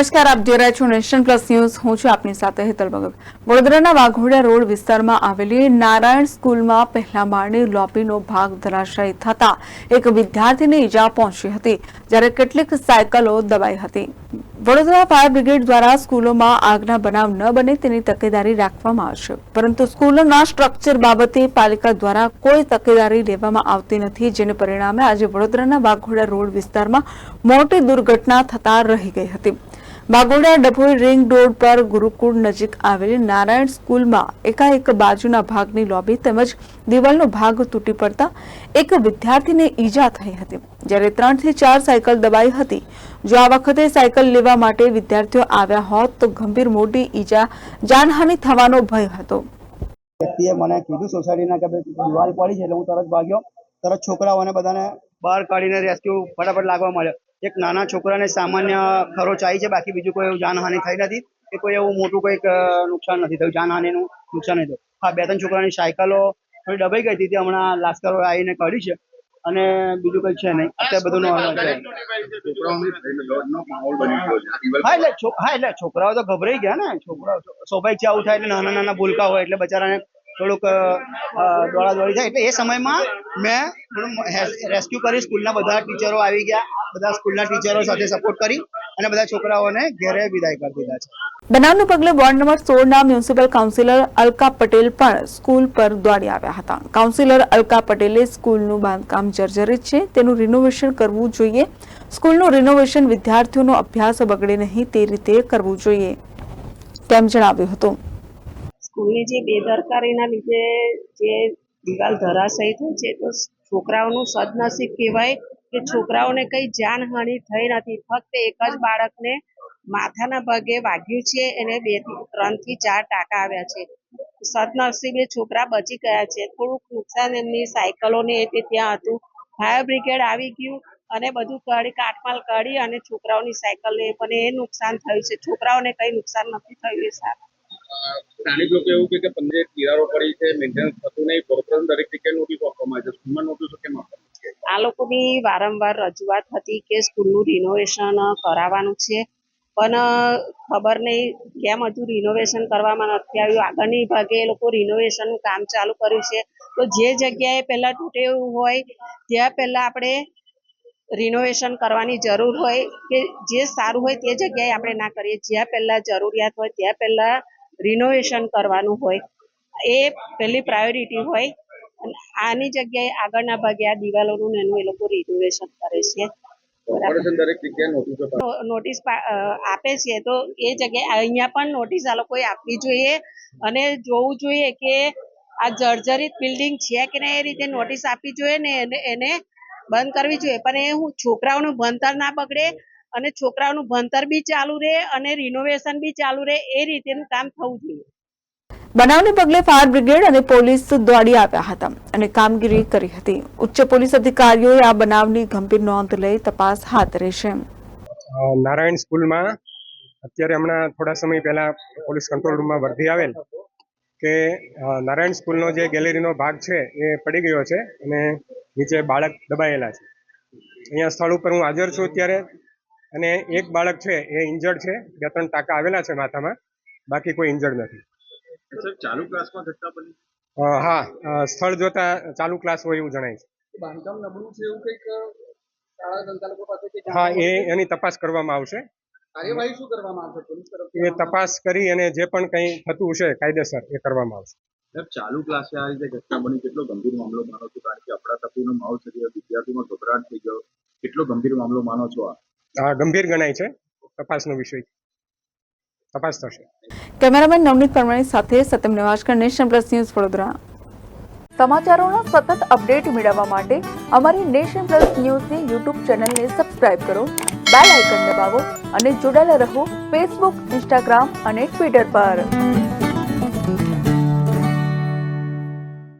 નમસ્કાર, આપ જોઈ રહ્યા છો નેશન પ્લસ ન્યૂઝ. હું છું આપની સાથે હેતલ ભગત. વડોદરાના વાઘોડિયા રોડ વિસ્તારમાં આવેલી નારાયણ સ્કૂલમાં પહેલા માળની લોબીનો ભાગ ધરાશાયી થતા એક વિદ્યાર્થીને ઈજા પહોંચી હતી, જ્યારે કેટલીક સાયકલો દબાઈ હતી. વડોદરા ફાયર બ્રિગેડ દ્વારા સ્કૂલોમાં આગના બનાવ ન બને તેની તકેદારી રાખવામાં આવશે. પરંતુ સ્કૂલોના સ્ટ્રક્ચર બાબતે પાલિકા દ્વારા કોઈ તકેદારી લેવામાં આવતી નથી, જેને પરિણામે આજે વડોદરાના વાઘોડિયા રોડ વિસ્તારમાં મોટી દુર્ઘટના થતા રહી ગઈ હતી. વાઘોડિયા ડભોઈ રિંગ રોડ પર ગુરુકુળ નજીક આવેલી નારાયણ સ્કૂલમાં એકાએક બાજુના ભાગની લોબી તેમજ દિવાલનો ભાગ તૂટી પડતા એક વિદ્યાર્થીને ઈજા થઈ હતી. જ્યારે ત્રણથી ચાર સાયકલ દબાઈ હતી. જો આ વખતે સાયકલ લેવા માટે વિદ્યાર્થીઓ આવ્યા હોત તો ગંભીર મોટી ઈજા, જાનહાનિ થવાનો ભય હતો. વ્યક્તિએ મને કીધું સોસાયટીના કે દિવાલ પડી છે એટલે હું તરત ભાગ્યો. તરત છોકરાઓને બધાને બહાર કાઢીને રેસ્ક્યુ ફટાફટ લાગવા મળ્યો એક નાના છોકરાને સામાન્ય ખરોચ આવી છે, બાકી બીજું કોઈ એવું જાનહાનિ થઈ નથી કે કોઈ એવું મોટું કંઈક નુકસાન નથી થયું, જાનહાનિનું નુકસાન નહીં થયું. હા, બે ત્રણ છોકરાની સાયકલો થોડી દબાઈ ગઈ હતી હમણાં લાસ્કરો આવીને કાઢી છે અને બીજું કંઈ છે નહીં. અત્યારે બધું હા, એટલે હા, એટલે છોકરાઓ તો ગભરાઈ ગયા ને. છોકરાઓ સ્વાભાવિક છે, આવું થાય એટલે નાના નાના ભૂલકા હોય એટલે બચારાને થોડુંક દોડા દોડી થાય. એટલે એ સમયમાં મેં રેસ્ક્યુ કરી. સ્કૂલના બધા ટીચરો આવી ગયા. બધા સ્કૂલના ટીચરો સાથે સપોર્ટ કરી અને બધા છોકરાઓને ઘેરે વિદાય કરી દીધા છે. બનાવનું પગલે વોર્ડ નંબર સોળના મ્યુનિસિપલ કાઉન્સિલર અલકા પટેલ પણ સ્કૂલ પર દોડી આવ્યા હતા. કાઉન્સિલર અલકા પટેલે સ્કૂલનું બાંધકામ જર્જરિત છે. તેનું રિનોવેશન કરવું જોઈએ. સ્કૂલનું રિનોવેશન વિદ્યાર્થીઓનો અભ્યાસ બગડે નહીં તે રીતે કરવું જોઈએ, તેમ જણાવ્યું હતું. સ્કૂલની જે બેદરકારીના લીધે જે દિવાલ ધરાશયી થઈ છે, તો છોકરાઓનું સદનસીબ કહેવાય કે છોકરાઓને કંઈ જાનહાનિ થઈ નથી. ફક્ત એક જ બાળકને માથાના ભાગે વાગ્યું છે, એને બેથી ત્રણથી ચાર ટાંકા આવ્યા છે. સદનસીબે છોકરા બચી ગયા છે. થોડુંક નુકસાન એમની સાયકલોને તે ત્યાં હતું. ફાયર બ્રિગેડ આવી ગયું અને બધું કાઢી કાટમાલ કાઢી અને છોકરાઓની સાયકલને પણ એ નુકસાન થયું છે. છોકરાઓને કઈ નુકસાન નથી થયું સારું. સ્થાનિક લોકો એવું કે પંદર તિરાડો પડી છે મેન્ટેનન્સ થતું નહીં કોર્પોરેશન દરેક જગ્યાએ નોટિસ આપવામાં આવે છે. સ્કૂલમાં નોટિસ કેમ આપવામાં આ લોકોની વારંવાર રજૂઆત હતી કે સ્કૂલનું રિનોવેશન કરાવવાનું છે, પણ ખબર નહીં કેમ હજુ રિનોવેશન કરવામાં નથી આવ્યું. આગળની ભાગે એ લોકો રિનોવેશનનું કામ ચાલુ કર્યું છે. તો જે જગ્યાએ પહેલાં તૂટેલું હોય ત્યાં પહેલાં આપણે રિનોવેશન કરવાની જરૂર હોય, કે જે સારું હોય તે જગ્યાએ આપણે ના કરીએ. જ્યાં પહેલાં જરૂરિયાત હોય, ત્યાં પહેલા રિનોવેશન કરવાનું હોય એ પહેલી પ્રાયોરિટી હોય. અને આની જગ્યાએ આગળના ભાગે આ દિવાલોનું એનું એ લોકો રિનોવેશન કરે છે. નોટિસો આપે છે તો એ જગ્યાએ અહીંયા પણ નોટિસ આ લોકોએ આપવી જોઈએ અને જોવું જોઈએ કે આ જર્જરિત બિલ્ડિંગ છે કે નહીં એ રીતે નોટિસ આપવી જોઈએ ને એને એને બંધ કરવી જોઈએ. પણ એ હું છોકરાઓનું ભણતર ના બગડે અને છોકરાઓનું ભણતર બી ચાલુ રહે અને રિનોવેશન બી ચાલુ રહે એ રીતેનું કામ થવું જોઈએ. બનાવને પગલે ફાયર બ્રિગેડ અને પોલીસ દોડી આવ્યા હતા અને કામગીરી કરી હતી. ઉચ્ચ પોલીસ અધિકારીઓએ આ બનાવની ગંભીર નોંધ લઈ તપાસ હાથ રહેશે નારાયણ સ્કૂલમાં અત્યારે હમણાં થોડા સમય પહેલા પોલીસ કંટ્રોલ રૂમમાં વર્ધી આવેલ કે નારાયણ સ્કૂલનો જે ગેલેરીનો ભાગ છે એ પડી ગયો છે અને નીચે બાળક દબાયેલા છે. અહીંયા સ્થળ ઉપર હું હાજર છું અત્યારે. અને એક બાળક છે એ ઇન્જર્ડ છે બે ત્રણ ટાંકા આવેલા છે માથામાં બાકી કોઈ ઇન્જર્ડ નથી. ચાલુ ક્લાસમાં ઘટના બની? હા સ્થળ જોતા ચાલુ ક્લાસ હોય એવું જણાય છે. બાંધકામ નબળું છે એવું કંઈક શાળા સંચાલકો પાસે હા એ એની તપાસ કરવામાં આવશે. કાર્યવાહી શું કરવામાં આવશે? પોલીસ તરફથી એ તપાસ કરી અને જે પણ કંઈ થતું હશે કાયદેસર એ કરવામાં આવશે. ચાલુ ક્લાસે આ રીતે ઘટના બની કેટલો ગંભીર મામલો માનો છો? કારણ કે અફડાતફડીનો માહોલ છે વિદ્યાર્થીમાં ગભરાટ થઈ ગયો. કેટલો ગંભીર મામલો માનો છો આ આ ગંભીર ગણાય છે. તપાસનો વિષય તપાસ થશે. કેમેરામેન નવનીત પરમાણી સાથે Satyam Nivaskar Nation Plus News Vadodara. સમાચારોના સતત અપડેટ મેળવવા માટે અમારી નેશન પ્લસ ન્યૂઝની યુટ્યુબ ચેનલને સબસ્ક્રાઇબ કરો બેલ આઇકન દબાવો અને જોડાયેલા રહો ફેસબુક ઇન્સ્ટાગ્રામ અને ટ્વિટર પર.